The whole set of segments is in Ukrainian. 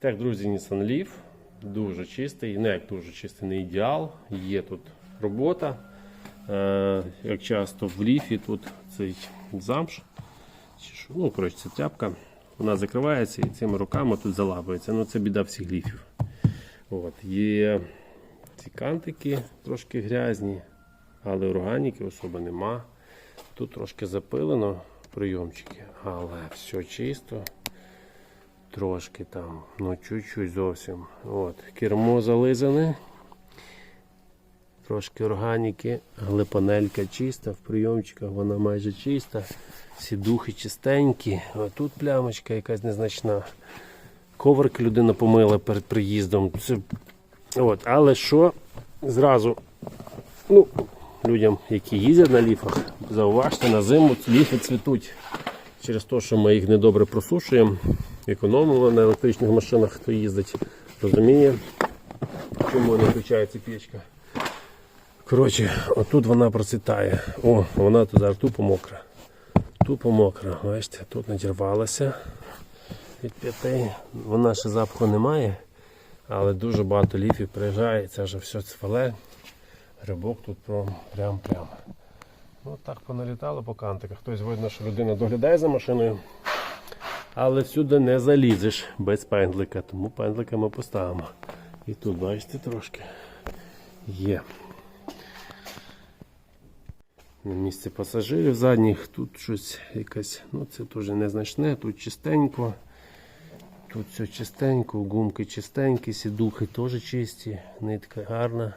Так, друзі, Nissan Leaf. Дуже чистий, не як дуже чистий, не ідеал. Є тут робота. Е, як часто в ліфі тут цей замш. Ну, коротше, це тряпка. Вона закривається і цими руками тут залапується. Ну, це біда всіх ліфів. От, є ці кантики трошки грязні, але органіки особи нема. Тут трошки запилено прийомчики, але все чисто. Трошки там, ну чуть-чуть зовсім. От, кермо зализане. Трошки органіки, але панелька чиста, в прийомчиках вона майже чиста. Сідухи чистенькі. А тут плямочка якась незначна. Коврик людина помила перед приїздом. Це... От, але що зразу ну, людям, які їздять на ліфах, зауважте, на зиму ліфи цвітуть. Через те, що ми їх недобре просушуємо, економимо на електричних машинах, хто їздить, розуміє, чому не включається печка. Коротше, отут вона процвітає. О, вона тут зараз тупо мокра. Тупо мокра. Бачите, тут надірвалася від п'ятей. Вона ще запаху не має, але дуже багато ліфів приїжджає, це вже все цвале. Грибок тут прям прям. Ну так поналітало по кантиках. Хтось видно, що людина доглядає за машиною. Але всюди не залізеш без пендлика, тому пендлика ми поставимо. І тут, бачите, трошки є. На місці пасажирів задніх, тут щось якесь, ну це теж незначне, тут чистенько. Тут все чистенько, гумки чистенькі, сідухи теж чисті, нитка гарна.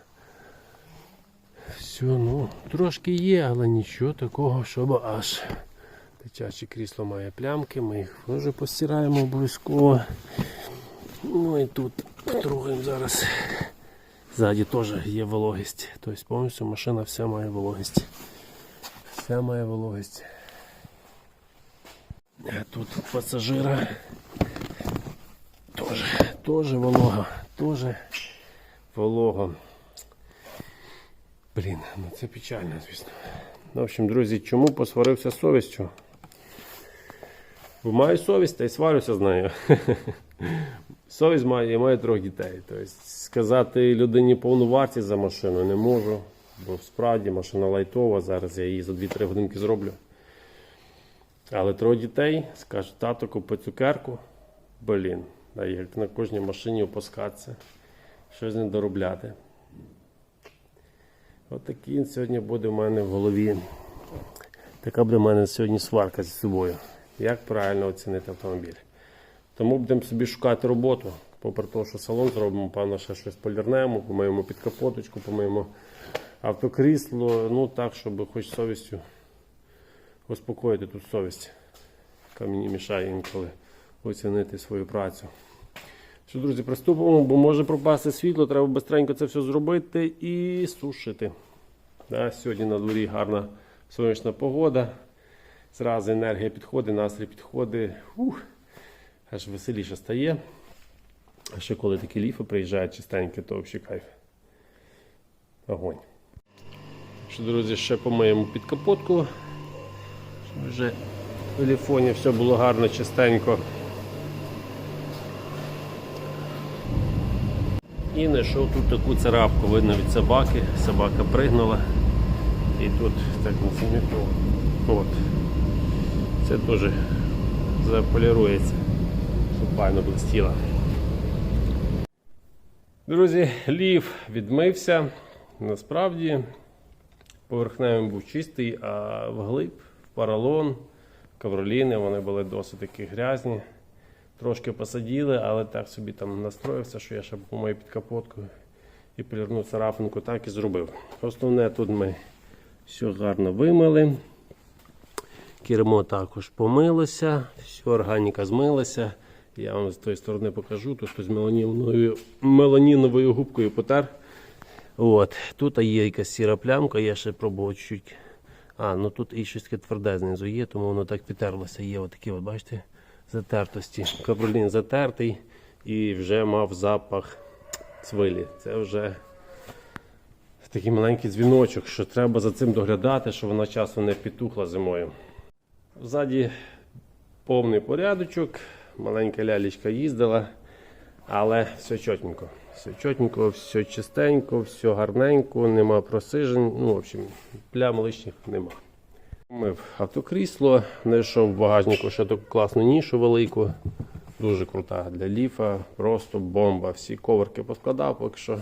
Все, ну, трошки є, але нічого такого, щоб аж. Дитяче крісло має плямки, ми їх теж постираємо обов'язково. Ну і тут потрогаємо зараз. Ззаді теж є вологість. Тобто повністю машина вся має вологість. Вся має вологість. А тут пасажира теж, теж волога, теж волого. Блін, ну це печально, звісно. В общем, друзі, чому посварився з совістю? Бо маю совість та й сварюся з нею. Совість має і має трьох дітей. Тобто сказати людині повну вартість за машину не можу. Бо справді машина лайтова, зараз я її за 2-3 годинки зроблю. Але троє дітей скажуть, тато купи цукерку. Блін, а як на кожній машині опускатися, щось не доробляти. Отакий він сьогодні буде в мене в голові. Така буде в мене сьогодні сварка зі собою. Як правильно оцінити автомобіль. Тому будемо собі шукати роботу. Попри те, що салон зробимо, певно, ще щось полірнемо, помиємо під капоточку, помиємо автокрісло, ну так, щоб хоч совістю успокоїти тут совість, яка мені мішає інколи оцінити свою працю. Що, друзі, приступимо, бо може пропасти світло, треба швидко це все зробити і сушити. Да, сьогодні на дворі гарна сонячна погода. Зразу енергія підходить, настрій підходить. Ух, аж веселіше стає. А ще коли такі ліфи приїжджають чистенькі, то взагалі кайф. Огонь. Що, друзі, ще помиємо під капотку. Щоб вже в телефоні все було гарно, чистенько. І знайшов тут таку царапку, видно від собаки. Собака пригнула. І тут так на цементу. От. Це теж заполірується, щоб файно блистіло. Друзі, лів відмився. Насправді поверхневий був чистий, а вглиб, в поролон, ковроліни, вони були досить таки грязні. Трошки посадили, але так собі там настроївся, що я ще помию під капоткою і полірну царапинку, так і зробив. Основне тут ми все гарно вимили. Кермо також помилося, все, органіка змилася. Я вам з тої сторони покажу. Тут хтось меланіновою, меланіновою губкою потер. От. Тут є якась сіра плямка, я ще пробував чуть. А, ну тут і щось таке тверде знизу є, тому воно так підтерлося. Є отакі, от, бачите, затертості. Кабролін затертий і вже мав запах цвилі. Це вже такий маленький дзвіночок, що треба за цим доглядати, щоб вона часом не підтухла зимою. Ззаді повний порядочок, маленька лялечка їздила, Але все чотенько. Все чотенько, все чистенько, все гарненько, нема просижень. Ну, в общем, плям лишніх нема. Мив автокрісло, знайшов в багажнику ще таку класну нішу велику. Дуже крута для ліфа, просто бомба. Всі коверки поскладав поки що.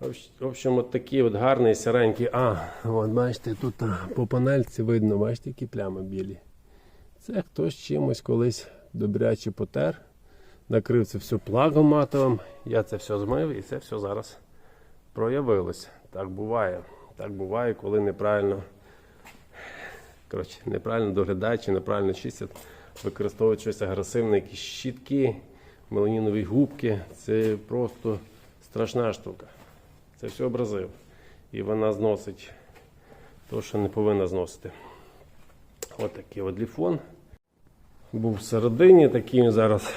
В общем, от такий от гарний сіренький. А, от бачите, тут по панельці видно, бачите, які плями білі. Це хтось чимось колись добряче потер. Накрив це все плагом матовим. Я це все змив і це все зараз проявилось. Так буває. Так буває, коли неправильно, коротше, неправильно доглядають чи неправильно чистять, використовують щось агресивне, якісь щітки, меламінові губки. Це просто страшна штука. Це все образив. І вона зносить те, що не повинна зносити. Ось такий от ліфон. Був всередині, такий він зараз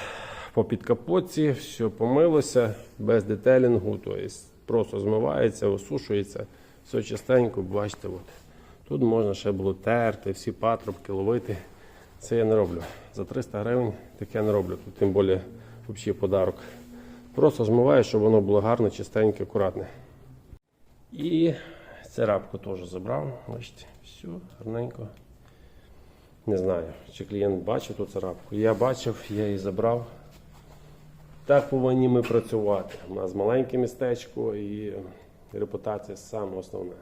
по підкапотці, все помилося, без детелінгу, тобто просто змивається, осушується, все чистенько, бачите, от. тут можна ще було терти, всі патрубки ловити. Це я не роблю. За 300 гривень таке не роблю, тут тим більше взагалі подарок. Просто змиваю, щоб воно було гарне, чистеньке, акуратне. І царапку теж забрав. Бачите, все гарненько. Не знаю, чи клієнт бачив ту царапку. Я бачив, я її забрав. Так повинні ми працювати. У нас маленьке містечко і репутація саме основне.